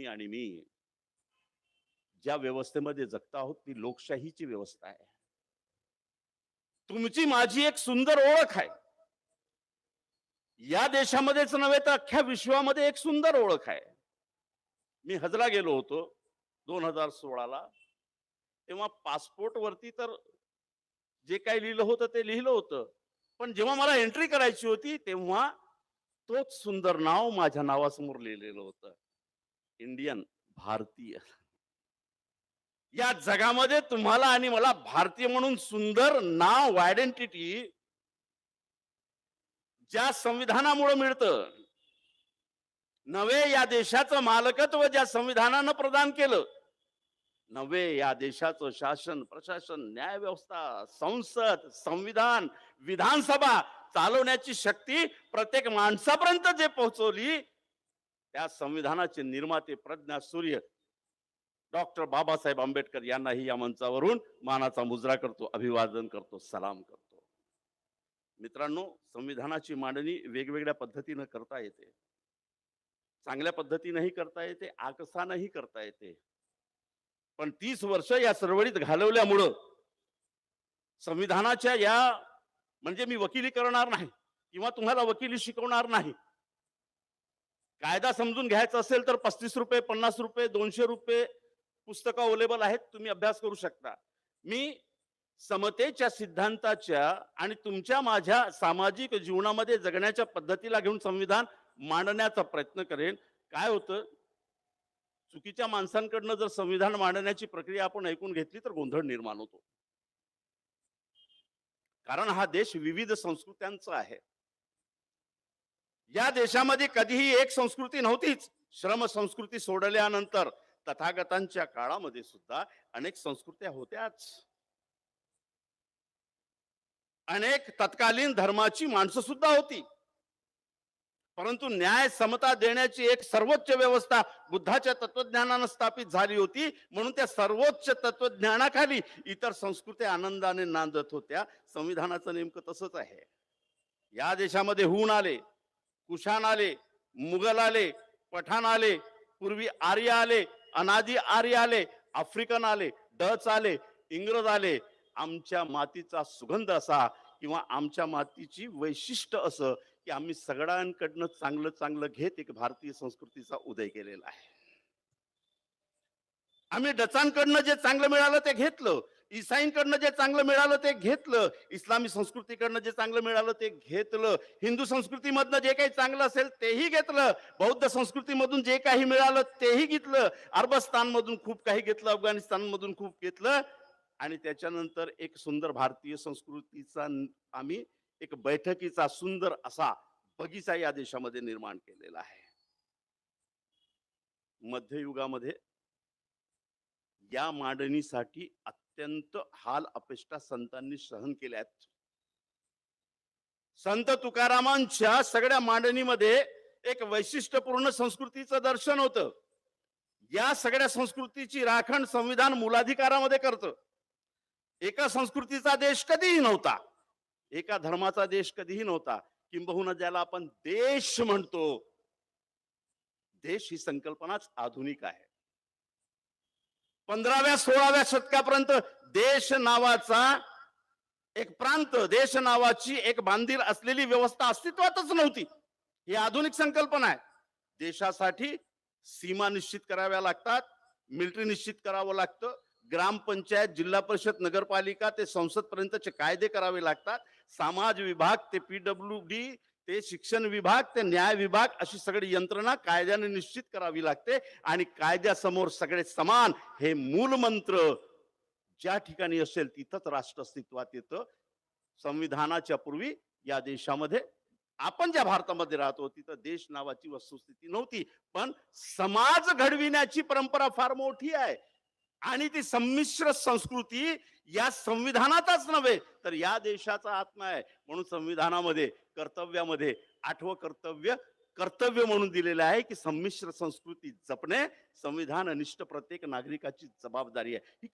तुम्ही आणि मी ज्या व्यवस्थेमध्ये जगता आहोत ती लोकशाहीची व्यवस्था आहे. तुमची माझी एक सुंदर ओळख आहे. या देशामध्येच नव्हे तर अख्ख्या विश्वामध्ये एक सुंदर ओळख आहे. मी हजरा गेलो होतो दोन हजार सोळाला. तेव्हा पासपोर्ट वरती तर जे काही लिहिलं होतं ते लिहिलं होतं. पण जेव्हा मला एंट्री करायची होती तेव्हा तोच सुंदर नाव माझ्या नावासमोर लिहिलेलं होतं. इंडियन भारतीय. या जगामध्ये तुम्हाला आणि मला भारतीय म्हणून सुंदर नाव आयडेंटिटी ज्या संविधानामुळे मिळतं. नवे या देशाचं मालकत्व ज्या संविधानानं प्रदान केलं. नवे या देशाचं शासन प्रशासन न्याय व्यवस्था संसद संविधान विधानसभा चालवण्याची शक्ती प्रत्येक माणसापर्यंत जे पोहोचवली त्या संविधानाचे निर्माते प्रज्ञा सूर्य डॉक्टर बाबासाहेब आंबेडकर यांनाही या मंचावरून मानाचा मुजरा करतो अभिवादन करतो सलाम करतो. मित्रांनो संविधानाची मांडणी वेगवेगळ्या पद्धतीनं करता येते. चांगल्या पद्धतीनंही करता येते आकसानंही करता येते. पण तीस वर्ष या चळवळीत घालवल्यामुळं संविधानाच्या या म्हणजे मी वकिली करणार नाही किंवा तुम्हाला वकिली शिकवणार नाही कायदा समजून घ्यायचा असेल तर पस्तीस रुपये पन्नास रुपये दोनशे रुपये पुस्तकं अवेलेबल आहेत तुम्ही अभ्यास करू शकता. मी समतेच्या सिद्धांताच्या आणि तुमच्या माझ्या सामाजिक जीवनामध्ये जगण्याच्या पद्धतीला घेऊन संविधान मांडण्याचा प्रयत्न करेन. काय होतं? चुकीच्या माणसांकडनं जर संविधान मांडण्याची प्रक्रिया आपण ऐकून घेतली तर गोंधळ निर्माण होतो. कारण हा देश विविध संस्कृत्यांचा आहे. या देशामध्ये कधीही एक संस्कृती नव्हतीच. श्रम संस्कृती सोडल्यानंतर तथागतांच्या काळामध्ये सुद्धा अनेक संस्कृत्या होत्याच. अनेक तत्कालीन धर्माची माणसं सुद्धा होती. परंतु न्याय समता देण्याची एक सर्वोच्च व्यवस्था बुद्धाच्या तत्वज्ञानानं स्थापित झाली होती. म्हणून त्या सर्वोच्च तत्वज्ञानाखाली इतर संस्कृत्या आनंदाने नांदत होत्या. संविधानाचं नेमकं तसंच आहे. या देशामध्ये होऊन आले. कुशाण आले मुघल आले पठाण आले पूर्वी आर्य आले अनादी आर्य आले आफ्रिकन आले डच आले इंग्रज आले. आमच्या मातीचा सुगंध असा किंवा आमच्या मातीची वैशिष्ट्य असं की आम्ही सगळ्यांकडनं चांगलं चांगलं घेत एक भारतीय संस्कृतीचा उदय केलेला आहे. आम्ही डचांकडनं जे चांगलं मिळालं ते घेतलं. इसाईंकडनं जे चांगलं मिळालं ते घेतलं. इस्लामी संस्कृतीकडनं जे चांगलं मिळालं ते घेतलं. हिंदू संस्कृतीमधनं जे काही चांगलं असेल तेही घेतलं. बौद्ध संस्कृतीमधून जे काही मिळालं तेही घेतलं. अरबस्तानमधून खूप काही घेतलं. अफगाणिस्तानमधून खूप घेतलं. आणि त्याच्यानंतर एक सुंदर भारतीय संस्कृतीचा आम्ही एक बैठकीचा सुंदर असा बगीचा या देशामध्ये निर्माण केलेला आहे. मध्ययुगामध्ये या मांडणीसाठी अत्यंत हाल अपेष्टा संतांनी सहन केल्या आहेत. संत तुकारामांच्या सगळ्या मांडणीमध्ये एक वैशिष्ट्यपूर्ण संस्कृतीचं दर्शन होतं. या सगळ्या संस्कृतीची राखण संविधान मुलाधिकारामध्ये करतं. एका संस्कृतीचा देश कधीही नव्हता. एका धर्माचा देश कधीही नव्हता. किंबहुना ज्याला आपण देश म्हणतो. देश ही संकल्पनाच आधुनिक आहे. पंधराव्या सोळाव्या शतकापर्यंत देश नावाचा एक प्रांत देश नावाची एक बांधील असलेली व्यवस्था अस्तित्वातच नव्हती. ही आधुनिक संकल्पना आहे. देशासाठी सीमा निश्चित कराव्या लागतात मिलिटरी निश्चित करावं लागतं ग्रामपंचायत जिल्हा परिषद नगरपालिका ते संसद पर्यंतचे कायदे करावे लागतात समाज विभाग ते पीडब्ल्यू डी ते शिक्षण विभाग ते न्याय विभाग अशी सगळी यंत्रणा कायद्याने निश्चित करावी लागते आणि कायद्यासमोर सगळे समान हे मूल मंत्र ज्या ठिकाणी असेल तिथंच राष्ट्र अस्तित्वात येतं. संविधानाच्या पूर्वी या देशामध्ये आपण ज्या भारतामध्ये राहतो तिथं देश नावाची वस्तुस्थिती नव्हती पण समाज घडविण्याची परंपरा फार मोठी आहे. आणि ती संमिश्र संस्कृती या संविधानातच नव्हे तर या देशाचा आत्मा आहे. म्हणून संविधानामध्ये कर्तव्यामध्ये आठवं कर्तव्य कर्तव्य म्हणून दिलेलं आहे की संमिश्र संस्कृती जपणे. संविधान अनिष्ट प्रत्येक नागरिकाची जबाबदारी आहे. ही